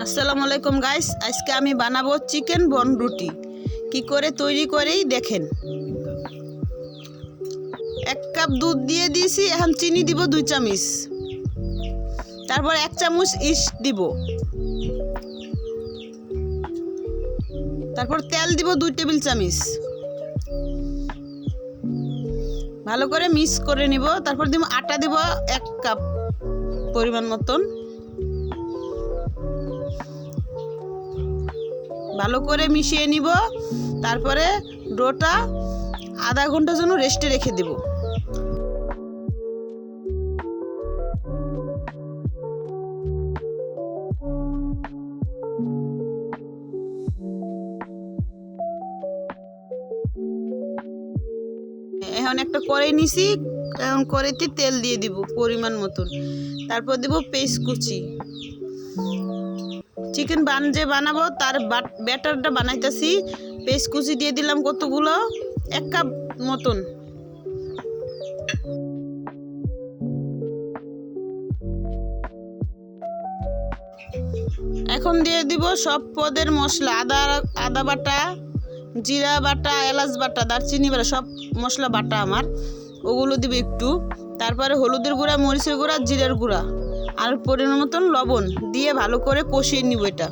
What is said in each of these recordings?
আসসালামু আলাইকুম গাইস আজকে আমি বানাবো চিকেন বন রুটি। কি করে তৈরি করেই দেখেন। এক কাপ দুধ দিয়ে দিয়েছি, এখন চিনি দিব দুই চামচ। তারপর এক চামচ ইস্ট দিব। তারপর তেল দিব দুই টেবিল চামচ। ভালো করে মিক্স করে নিব। তারপর দিব আটা দিব এক কাপ পরিমাণ মতন। ভালো করে মিশিয়ে নিব, তারপরে ডোটা আধা ঘণ্টার জন্য রেস্টে রেখে দেব। এখন একটা কড়াই নিছি, এখন কড়াইতে তেল দিয়ে দিব পরিমাণ মতন। তারপর দিব পেস্ট কুচি। চিকেন বান যে বানাবো, তার ব্যাটারটা বানাইতেছি। পেস্ট কুচি দিয়ে দিলাম কতগুলো? এক কাপ মতন। এখন দিয়ে দিব সব পদের মশলা, আদা আদা বাটা, জিরা বাটা, এলাচ বাটা, দারচিনি বাটা, সব মশলা বাটা আমার। ওগুলো দিব একটু। তারপরে হলুদের গুঁড়া, মরিচের গুঁড়া, জিরের গুঁড়া। আর পরিমাণ মতন লবণ দিয়ে ভালো করে কষিয়ে নিব এটা।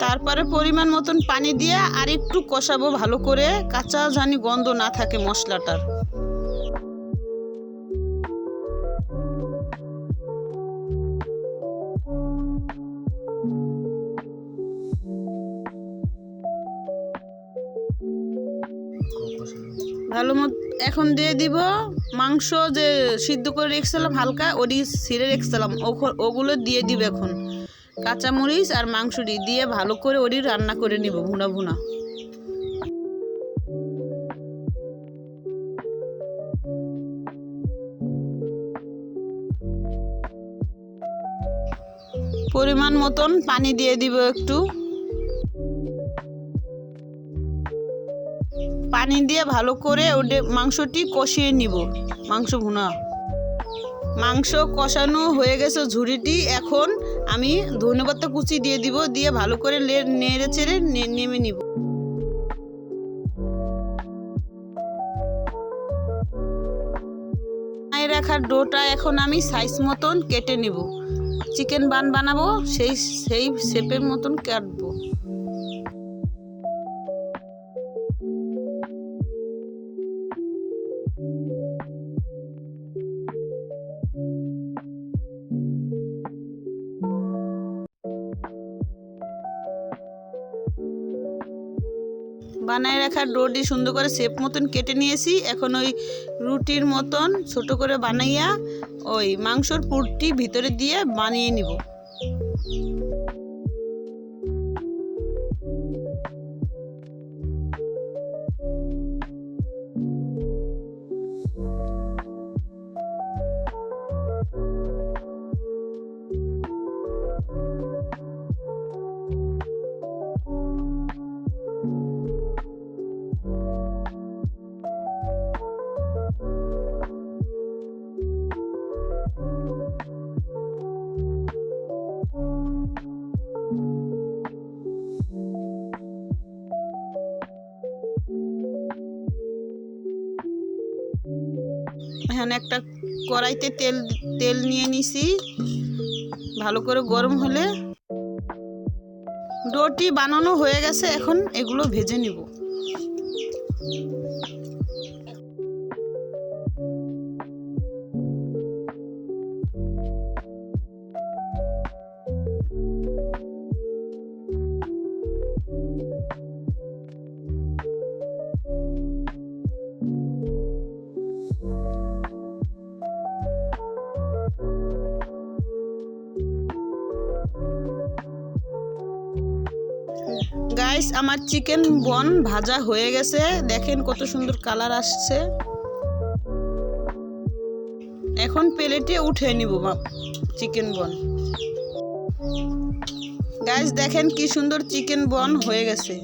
তারপরে পরিমাণ মতন পানি দিয়ে আর একটু কষাবো ভালো করে, কাঁচা জানি গন্ধ না থাকে মশলাটার। ভালো মত এখন দিয়ে দিব মাংস যে সিদ্ধ করে রেখেছিলাম হালকা, ওটি ছিঁড়ে রেখেছিলাম। ওগুলো দিয়ে দিব এখন। কাঁচামরিচ আর মাংসটি দিয়ে ভালো করে ওটি রান্না করে নিব ভুনা ভুনা। পরিমাণ মতন পানি দিয়ে দিব একটু। পানি দিয়ে ভালো করে ওটা মাংসটি কষিয়ে নিব। মাংস ভুনা। মাংস কষানো হয়ে গেছে ঝুড়িটি। এখন আমি ধনেপাতা কুচি দিয়ে দিব, দিয়ে ভালো করে নেড়ে চেড়ে নেমে নিব। রাখার ডোটা এখন আমি সাইজ মতন কেটে নিব। চিকেন বান বানাবো, সেই সেই শেপের মতন কাটবো। বানায় রাখা ডোটি সুন্দর করে শেপ মতন কেটে নিয়েছি। এখন ওই রুটির মতন ছোট করে বানাইয়া ওই মাংসর পুরটি ভিতরে দিয়ে বানিয়ে নিব। এখানে একটা কড়াইতে তেল তেল নিয়ে নিছি। ভালো করে গরম হলে ডোটি বানানো হয়ে গেছে, এখন এগুলো ভেজে নিব। গাইস আমার চিকেন বন ভাজা হয়ে গেছে। দেখেন কত সুন্দর কালার আসছে। এখন প্লেটে উঠে নিব চিকেন বন গাইস দেখেন কি সুন্দর চিকেন বন হয়ে গেছে।